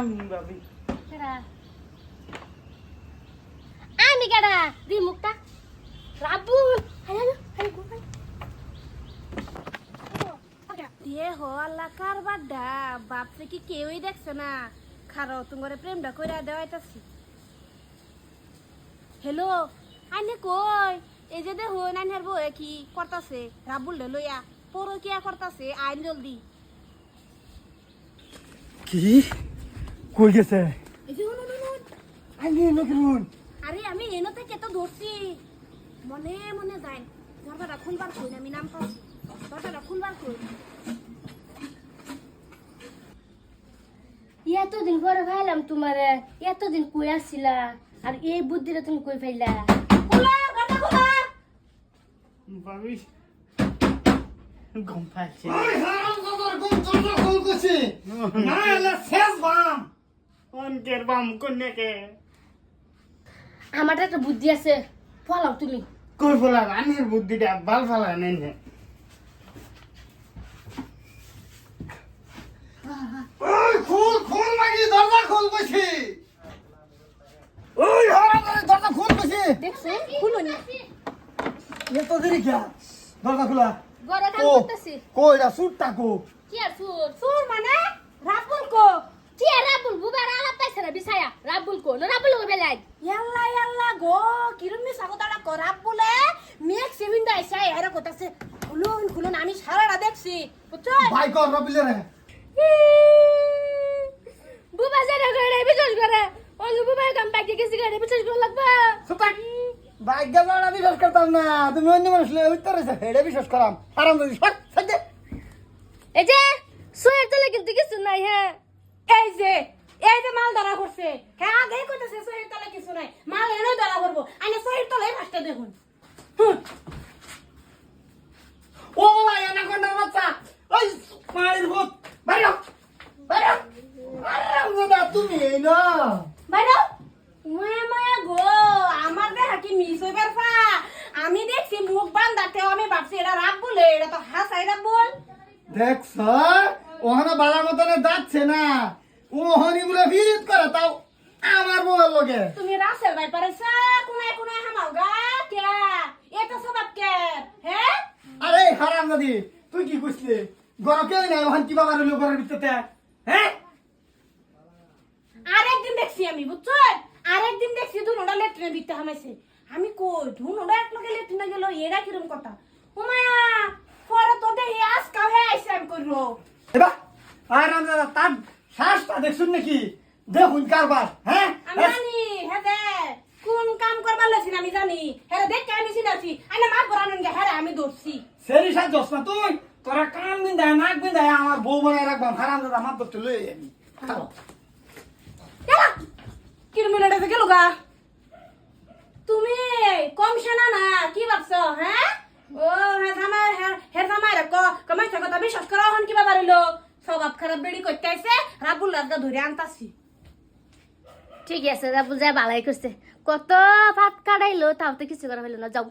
আমি ভাবি আমি কেডা? দি মুখটা। রাবুল দিয়ে হো আল্লাহ কার বাড্ডা? বাপরে কি কেউই দেখছে না। খারো তোমার প্রেমটা কইরা দেওয়াইতাছি। হ্যালো আইনে কই? এই যে দেখো নাইনের বউ কি করতাছে? রাবুল লইয়া পরো কিয়া করতাছে আইন জলদি। কি? কই গেছে? আরে আমি এনো থেকে তো ধরছি। মনে মনে যাই দরজাটা খুলবার কই আমি নাম পাচ্ছি। দরজাটা খুলবার কই? এতদিন পরে ভাইলাম তোমার। এতদিন কই আসছিলা? আর এই বুদ্ধিটা তুমি কই খোলা দরজা খোলা। পাচ্ছে ওই হারামজাদার কোন দরজা খোল? না এলে শেষ বাম। অনকের বাম কন্যাকে আমার একটা বুদ্ধি আছে ফলাও তুমি কই ফেলা রানীর বুদ্ধিটা বাল ফেলা নেই খোল, দরজা খোল করছে। ওই হারামজাদার দরজা খোল করছে। দেখছ খুলো নি এত দেরি কে? দরজা খোলা। গরে কাম করতেছি কই সুটটা কো? কি আর সুর সুর মানে রাবুল কো কি রাবুল? বুবার আলাপ পাইছে না বিছায়া। রাবুল কো না রাবুল কো বেলাই ইয়াল্লা ইয়াল্লা গো কিরম মি সাগতাড়া কো রাবুলে মেক সেভিন দা আইসা এরা কোতাছে খুলুন খুলুন আমি সারাটা দেখছি বুঝছ? ভাই কর, রবিলে রে। বুবা জানা করে বিচল করে ওই বুবা কাম পাইকে গেছি করে বিচল করে লাগবা। সুতাক। ভাগ্য বাড়া বিশ্বাস করতাম না। তুমি অন্য মানুষ উত্তর হেডে বিশ্বাস করাম। হারামজাদি সর সাজে এই যে সোয়ের তলে কিন্তু কিছু নাই হ্যাঁ। এই যে এই যে মাল ধরা করছে হ্যাঁ আগে কইতেছে সোয়ের তলে কিছু নাই। মাল এনেও ধরা করব আইনে সোয়ের তলে ফার্স্টে দেখুন। ও ভাই অ্যানাকোন্ডার বাচ্চা। ওই ভূত। বাইরে বাইরে। হারামজাদা তুমি এই না। বাইরো। মায়া মায়া গো আমার দেখা কি মিস হইবার ফা আমি দেখছি মুখ বান্ধাতেও আমি ভাবছি এটা রাব বলে এটা তো হাসাই রাব বল। দেখছ? ওখানে বালা মতনে যাচ্ছে না। ওহনি বলে বিরিত করে তাও আমার বউয়ের লগে। তুমি রাসেল ভাই পারেছা? কোনায় কোনায় হামাও গা? কে? এটা সবাব কে? হ্যাঁ আরে হারাম দাদি তুই কি কইছিলি? গরম কেউ নাই ওখান কি বাবার হইল ঘরের ভিতরতে? হ্যাঁ আরেকদিন দেখছি আমি বুঝছ আরেকদিন দেখছি ধুনোটা লেট্রিনে দিতে হামাইছে। আমি কই ধুনোটা এক লগে লেট্রিনে গেল এরা কিরম কথা? হুমায়া পরে তো দেখি আজকাল হয়ে আইসে আমি করল এবার হারাম দাদা তার শ্বাসটা দেখছুন নাকি? দেখুন কারবার হ্যাঁ? আমি জানি হ্যাঁ কোন কাম করবার লাগছি আমি জানি। হ্যাঁ দেখে আমি চিনাছি আইনা মাছ ভরানোর গে হ্যাঁ আমি ধরছি। সেরি সাজ দোস না তুই? তোরা কান দিন দেয় নাক দিন দেয় আমার বউ বানায় রাখবাম। হারাম দাদা আমার তো লই আমি কিরম গেল। গা? তুমি কম সেনা না কি ভাবছ হ্যাঁ? ও হ্যাঁ থামায় হ্যাঁ থামায় রে কমাই থাকো তুমি বিশ্বাস করো হন কিবা পারিলো স্বভাব খারাপ বেড়ি করতে আইছে রাবুল রাজগা ধরে আনতাছি। ঠিক আছে, রাবুল যা বালাই করছে। কত ভাত কাটাইলো, তাও তো কিছু করা হইল না, যাও।